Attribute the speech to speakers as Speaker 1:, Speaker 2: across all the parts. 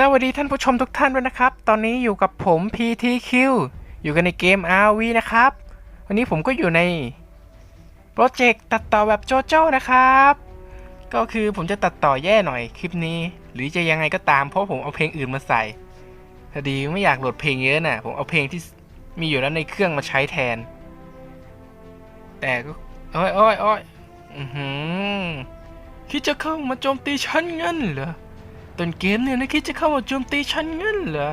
Speaker 1: สวัสดีท่านผู้ชมทุกท่านด้วยนะครับ ตอนนี้อยู่กับผม PTQ อยู่กันในเกม RV นะครับ วันนี้ผมก็อยู่ในโปรเจกต์ตัดต่อแบบโจโจ้นะครับ ก็คือผมจะตัดต่อแย่หน่อยคลิปนี้ หรือจะยังไงก็ตามเพราะผมเอาเพลงอื่นมาใส่พอดีไม่อยากโหลดเพลงเยอะน่ะ ผมเอาเพลงที่มีอยู่แล้วในเครื่องมาใช้แทน แต่ก็อ้อยอ้ยอ้ยอือหือคิดจะเข้ามาโจมตีฉันงั้นเหรอ ต้นเกมเนี่ยนะคิดจะเข้ามาโจมตีฉันงั้นเหรอ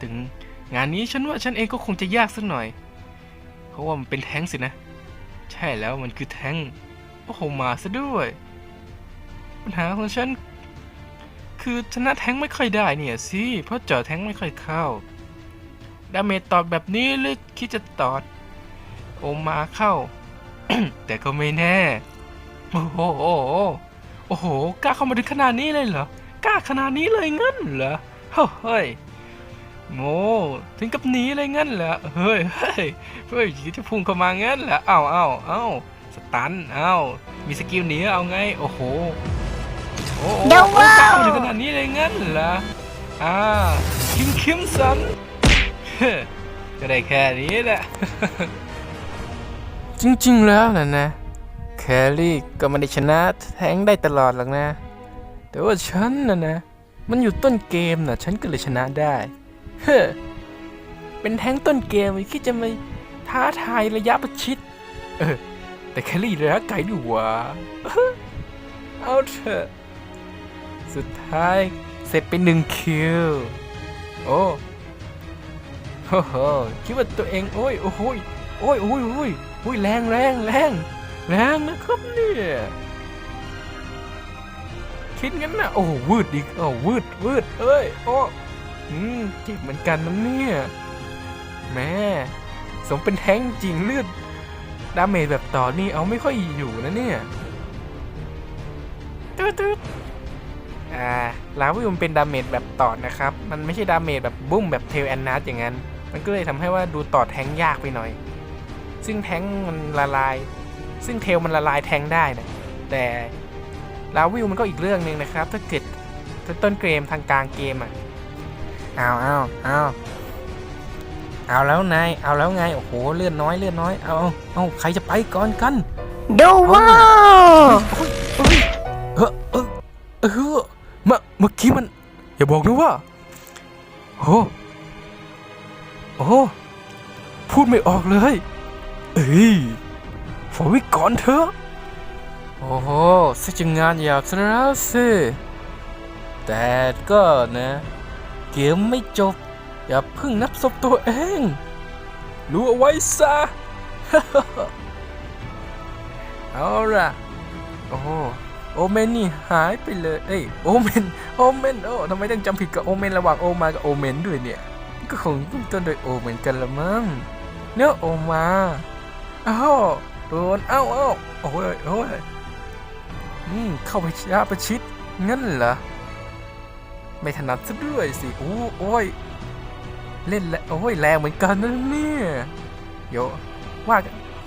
Speaker 1: ถึงงานนี้ฉันว่าฉันเองก็คงจะยากสักหน่อย เพราะว่ามันเป็นแท้งสินะ ใช่แล้วมันคือแท้งโอ้โหมาซะด้วย ปัญหาของฉัน คือชนะแท้งไม่ค่อยได้เนี่ยสิเพราะเจาะแท้งไม่ค่อยเข้าดาเมจตอดแบบนี้หรือคิดจะตอด โอมาเข้า แต่ก็ไม่แน่ โอ้โหโอ้โห กล้าเข้ามาถึงขนาดนี้เลยเหรอ กล้าขนาดนี้เลยงั้นเหรอ เฮ้ยโมถึงกับหนีเลยงั้นเหรอ เฮ้ย เฮ้ยเฮ้ยจะพุ่งเข้ามางั้นเหรอเอ้าเอ้าเอ้าสตันเอ้ามีสกิลหนีเอาไง โอ้โห โอ้โห
Speaker 2: เดี๋ยว
Speaker 1: โอ้
Speaker 2: ว้าว
Speaker 1: กล้าเข้ามาถึงขนาดนี้เลยงั้นเหรอ อ่า คิมคิมสันเฮ้ยก็ได้แค่นี้แหละ จริงๆแล้วนะนะ แครี่ก็ไม่ได้ชนะแทงได้ตลอดหรอกนะ แต่ว่าฉันนะนะ มันอยู่ต้นเกมนะฉันก็เลยชนะได้ เฮ้เป็นแทงต้นเกมคิดจะมาท้าทายระยะประชิด เออ แต่แครี่ระยะไกลดีหว่าเอาเถอะสุดท้ายเสร็จไปหนึ่งคิว โอ้โหโหคิดว่าตัวเอง โอ้ย โอ้ยโอ้ยโอ้ยโอ้ยโอ้ยแรงแรงแรง แรงนะครับเนี่ยคิดงั้นนะโอ้วืดดิโอ้วืดวืดเอ้ยโอ้อืมเจ็บเหมือนกันนะเนี่ยแม่สมเป็นแท้งจริงเลือดดาเมจแบบต่อนี่เอาไม่ค่อยอยู่นะเนี่ยตึ๊ดตึ๊ดอ่าลาวิวมันเป็นดาเมจแบบต่อนะครับ มันไม่ใช่ดาเมจแบบบุ้มแบบเทลแอนนัสอย่างนั้น มันก็เลยทำให้ว่าดูต่อแท้งยากไปหน่อย ซึ่งแท้งมันละลาย ซึ่งเทลมันละลายแทงได้นะแต่ลาวิวมันก็อีกเรื่องหนึ่งนะครับ ถ้าเกิดถ้าต้นเกมทางกลางเกมอะเอาเอาเอาเอาแล้วนายเอาแล้วไงโอ้โหเลื่อนน้อยเลื่อนน้อยเอาเอาเอาใครจะไปก่อนกัน
Speaker 2: ดูว้าว
Speaker 1: เออเออเออเมื่อเมื่อกี้มัน อย่าบอกนะว่าโอ้โอ้พูดไม่ออกเลย เอ้ย ฝากไว้ก่อนเถอะ โอ้โหสักจะงานหยาบซะแล้วสิ แต่ก็นะ เกมไม่จบ อย่าเพิ่งนับศพตัวเอง รู้เอาไว้ซะ เอาล่ะ โอ้โหโอเมนนี่หายไปเลย เอ้ยโอเมน โอเมนโอ้ทำไมต้องจำผิดกับโอเมนระหว่างโอมากับโอเมนด้วยเนี่ย ก็คงต้นโดยโอเหมือนกันละมั้งเนื้อโอมาอ้าว โดนเอ้าเอ้าโอ้ยโอ้ยอืมเข้าไปช้าประชิดงั้นเหรอไม่ถนัดซะด้วยสิโอ้โอ้ยเล่นแล้วโอ้ยแรงเหมือนกันนะเนี่ยโยว่า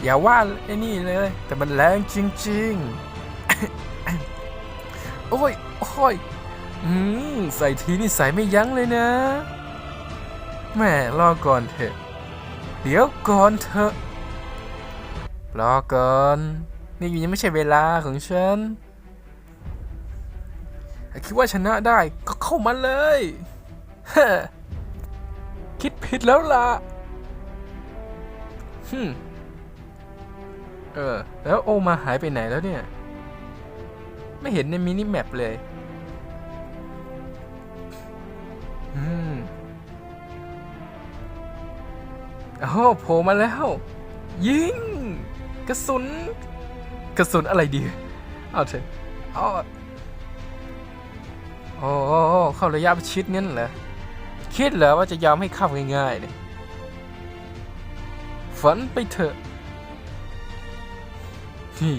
Speaker 1: อย่าว่าไอ้นี่เลย แต่มันแรงจริงๆ โอ้ยโอ้ยอืมใส่ทีนี่ใส่ไม่ยั้งเลยนะแม่รอก่อนเถอะ เดี๋ยวก่อนเถอะ รอก่อนนี่ยังไม่ใช่เวลาของฉันคิดว่าชนะได้ก็เข้ามาเลยฮคิดผิดแล้วล่ะฮึเออ แล้วโอมาหายไปไหนแล้วเนี่ย ไม่เห็นในมินิแมปเลยอืมโอ้โผล่มาแล้ว ยิง กระสุน กระสุนอะไรดี เอาเถอะเอาโอ้เข้าระยะประชิดงั้นเหรอ คิดเหรอว่าจะยอมให้เข้าง่ายๆเนี่ยฝันไปเถอะนี่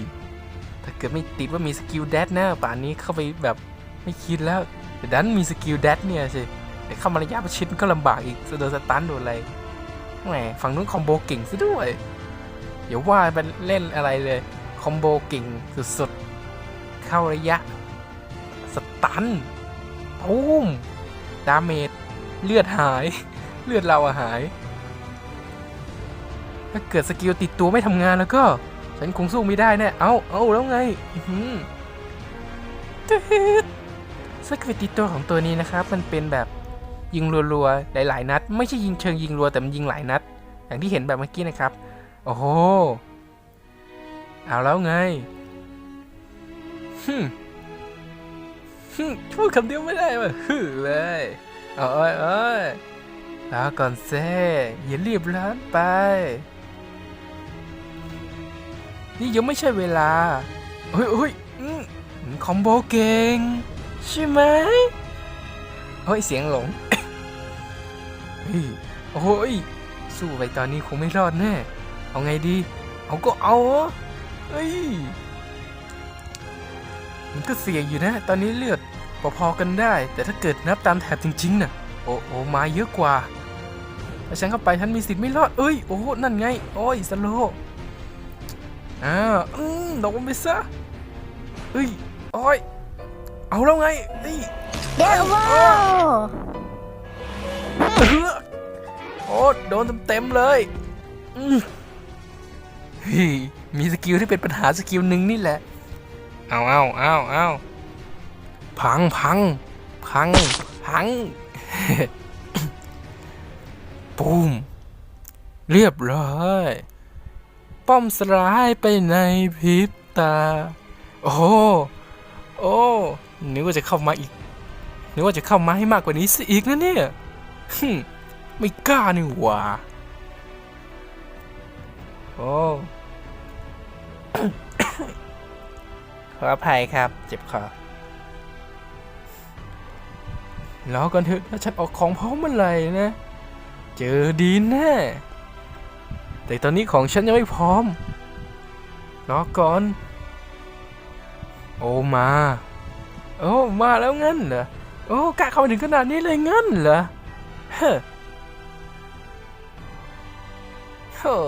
Speaker 1: ถ้าเกิดไม่ติดว่ามีสกิลแดดนะป่านนี้เข้าไปแบบไม่คิดแล้วแต่ดันมีสกิลแดดเนี่ยสิแต่เข้ามาระยะประชิดก็ลำบากอีกโดนสตันโดนอะไรแหมฝั่งนู้นคอมโบเก่งซะด้วย อย่าว่าไปเล่นอะไรเลย คอมโบเก่งสุดๆ เข้าระยะ สตันตุ้มดาเมจเลือดหาย เลือดเราอะหาย ถ้าเกิดสกิลติดตัวไม่ทำงานแล้วก็ ฉันคงสู้ไม่ได้แน่เอาเอาแล้วไงฮึสกิลติดตัวของตัวนี้นะครับ มันเป็นแบบยิงรัวๆ หลายๆ นัด ไม่ใช่ยิงเชิงยิงรัวแต่มันยิงหลายนัด อย่างที่เห็นแบบเมื่อกี้นะครับ โอ้โห เอาแล้วไงฮึฮึพูดคำเดียวไม่ได้ว่ะฮึเลยโอ้ยโอ้ยแล้วก่อนเซ่อย่ารีบร้อนไป นี่ยังไม่ใช่เวลาเฮ้ยเฮ้ยคอมโบเก่งใช่ไหมเฮ้ยเสียงหลงเฮ้ยโอ้ยสู้ไปตอนนี้คงไม่รอดแน่ เอาไงดี เอาก็เอาเอเฮ้ย มันก็เสี่ยงอยู่นะ ตอนนี้เลือดพอๆกันได้ แต่ถ้าเกิดนับตามแถบจริงๆน่ะ โอ้โอ้มาเยอะกว่าถ้าฉันเข้าไปฉันมีสิทธิ์ไม่รอด เอ้ย โอ้นั่นไง โอ้ยสโลอ่าอืมโดนไปซะเฮ้ย โอ้ย เอาแล้วไงเฮ้ย
Speaker 2: เดวโเอ
Speaker 1: อโอ้โดนเต็มๆเลย อืม มีสกิลที่เป็นปัญหาสกิลหนึ่งนี่แหละ เอาเอาเอาเอาพังพังพังพังปูม เรียบร้อย ป้อมสลายไปในพริบตา โอ้โหโอ้นึกว่าจะเข้ามาอีกนึกว่าจะเข้ามาให้มากกว่านี้ซะอีกนะเนี่ยฮึ่มไม่กล้านี่หว่าโอ้ ขออภัยครับ เจ็บคอรอก่อนเถอะถ้าฉันออกของพร้อมเมื่อไหร่นะ เจอดีแน่แต่ตอนนี้ของฉันยังไม่พร้อมรอก่อน โอมา โอ้มาแล้วงั้นเหรอ โอ้กะเข้ามาถึงขนาดนี้เลยงั้นเหรอ เฮ้อ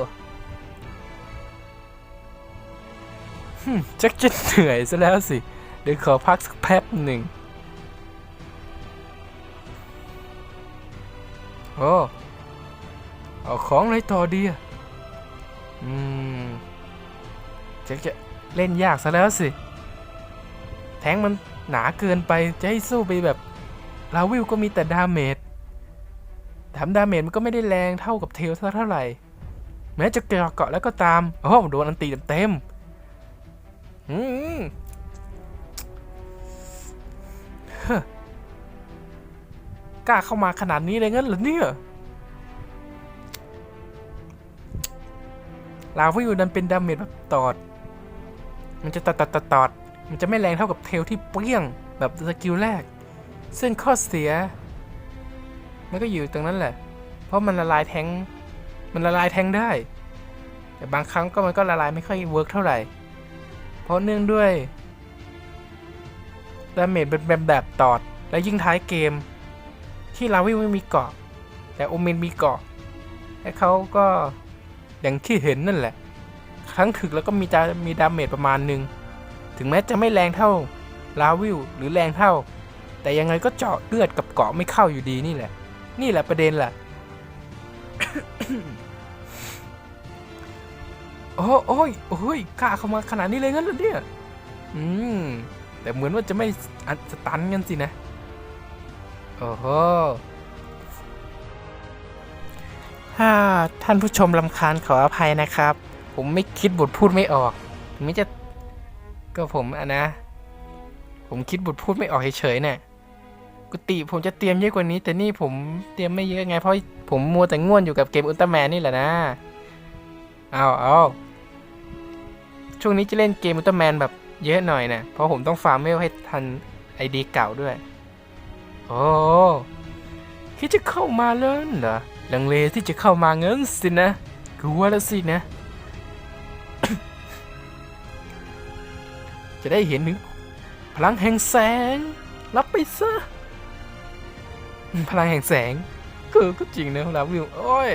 Speaker 1: จักจะเหนื่อยซะแล้วสิ เดี๋ยวขอพักสักแป๊บหนึ่ง โอ้ เอาของอะไรต่อดีอะ อืมจักจะเล่นยากซะแล้วสิ แทงมันหนาเกินไป จะให้สู้ไปแบบ ลาวิวก็มีแต่ดาเมจแถมดาเมจมันก็ไม่ได้แรงเท่ากับเทลเท่าไหร่ แม้จะเกาะเกาะแล้วก็ตาม โอ้โดนอันตีเต็ม อืมกล้าเข้ามาขนาดนี้เลยงั้นเหรอเนี่ยลาวิวดันเป็นดาเมจแบบตอด มันจะตอดตอดตอดตอด มันจะไม่แรงเท่ากับเทลที่เปรี้ยงแบบสกิลแรก ซึ่งข้อเสีย มันก็อยู่ตรงนั้นแหละ เพราะมันละลายแทง มันละลายแทงได้ แต่บางครั้งก็มันก็ละลายไม่ค่อยเวิร์กเท่าไหร่ เพราะเนื่องด้วยดาเมจเป็นแบบแบบตอด และยิ่งท้ายเกม ที่ลาวิวไม่มีเกาะ แต่โอเมนมีเกาะและเขาก็อย่างที่เห็นนั่นแหละครั้งถึกแล้วก็มีมีดาเมจประมาณหนึ่งถึงแม้จะไม่แรงเท่าลาวิวหรือแรงเท่า แต่ยังไงก็เจาะเลือดกับเกาะไม่เข้าอยู่ดีนี่แหละ นี่แหละประเด็นแหละ โอ้โอ้ยโอ้ยกล้าเข้ามาขนาดนี้เลยงั้นเหรอเนี่ย อืม แต่เหมือนว่าจะไม่สตันกันสินะ โอ้โหถ้าท่านผู้ชมลำคาญขออภัยนะครับ ผมไม่คิดบทพูดไม่ออกถึงไม่จะ ก็ผมอะนะ ผมคิดบทพูดไม่ออกเฉยๆเนี่ยกุฏิผมจะเตรียมเยอะกว่านี้ แต่นี่ผมเตรียมไม่เยอะไงเพราะผมมัวแต่ง่วนอยู่กับเกมอุลตร้าแมนนี่แหละนะ เอาเอา ช่วงนี้จะเล่นเกมอุลตร้าแมนแบบเยอะหน่อยนะเพราะผมต้องฟาร์มเวลให้ทันไอดีเก่าด้วย โอ้คิดจะเข้ามาแล้วเหรอลังเลที่จะเข้ามาเงินสินะกลัวแล้วสินะ จะได้เห็นถึงพลังแห่งแสง รับไปซะ พลังแห่งแสง คือก็จริงนะลาวิวโอ้ย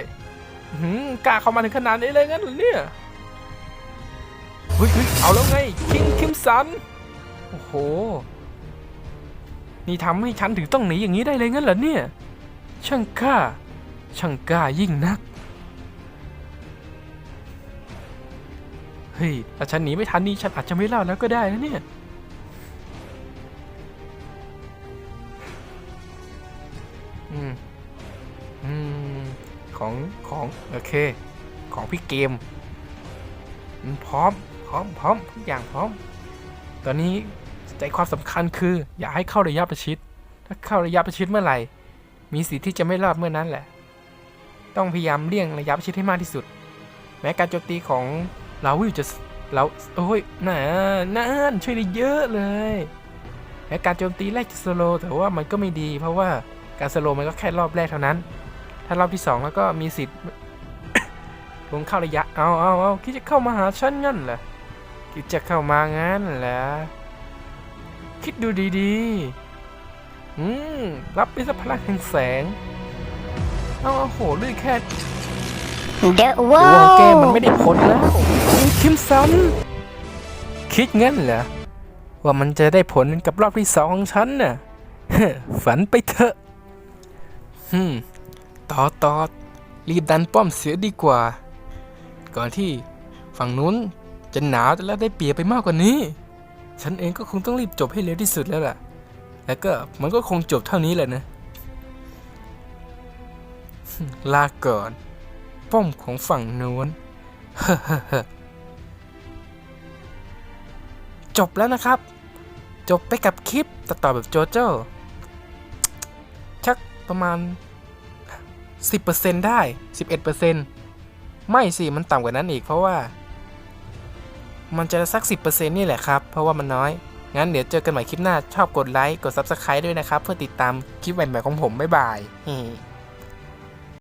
Speaker 1: หือกล้าเข้ามาถึงขนาดนี้เลยงั้นเหรอเนี่ย เฮ้ยเฮ้ยเอาแล้วไง คิงคิมสัน โอ้โห นี่ทำให้ฉันถึงต้องหนีอย่างนี้ได้เลยงั้นเหรอเนี่ย ช่างกล้า ช่างกล้ายิ่งนัก เฮ้ยถ้าฉันหนีไม่ทันนี่ฉันอาจจะไม่รอดแล้วก็ได้นะเนี่ย อืม อืม ของ ของ โอเค ของพี่เกม พร้อม ร้อมพร้อมทุกอย่างพร้อม ตอนนี้ใจความสำคัญคือ อย่าให้เข้าระยะประชิด ถ้าเข้าระยะประชิดเมื่อไหร่ มีสิทธิ์ที่จะไม่รอดเมื่อนั้นแหละ ต้องพยายามเลี่ยงระยะประชิดให้มากที่สุด แม้การโจมตีของลาวิวจะเราโอ้ยน่านั่นช่วยได้เยอะเลยแม้การโจมตีแรกจะสโลแต่ว่ามันก็ไม่ดี เพราะว่าการสโลมันก็แค่รอบแรกเท่านั้น ถ้ารอบที่สองแล้วก็มีสิทธิ์ลงเข้าระยะ เอาเอาเอาคิดจะเข้ามาหาฉันงั้นเหรอ คิดจะเข้ามางั้นเหรอคิดดูดีๆ อืม รับไปสักพลังแห่งแสง เอาเอาโหเลื่อยแค่
Speaker 2: เดอะ
Speaker 1: ด
Speaker 2: วอ
Speaker 1: วงแก้มมัน
Speaker 2: ล
Speaker 1: ไม่ได้ผลแล้ว คิมสัน คิดงั้นเหรอ ว่ามันจะได้ผลกับรอบที่สองของฉันน่ะ ฝันไปเถอะฮึมต่อต่อรีบดันป้อมเสียดีกว่า ก่อนที่ฝั่งนู้น จะหนาวและได้เปียบไปมากกว่านี้ ฉันเองก็คงต้องรีบจบให้เร็วที่สุดแล้วล่ะ แล้วก็มันก็คงจบเท่านี้แหละนะ ลาก่อน ป้อมของฝั่งโน้น จบแล้วนะครับ จบไปกับคลิปตัดต่อแบบโจโจ้ชักประมาณ 10%ได้ 11%ไม่สิ มันต่ำกว่านั้นอีกเพราะว่า มันจะสัก 10%นี่แหละครับ เพราะว่ามันน้อย งั้นเดี๋ยวเจอกันใหม่คลิปหน้า ชอบกดไลค์ กด Subscribe ด้วยนะครับ เพื่อติดตามคลิปใหม่ๆของผม บ๊ายบาย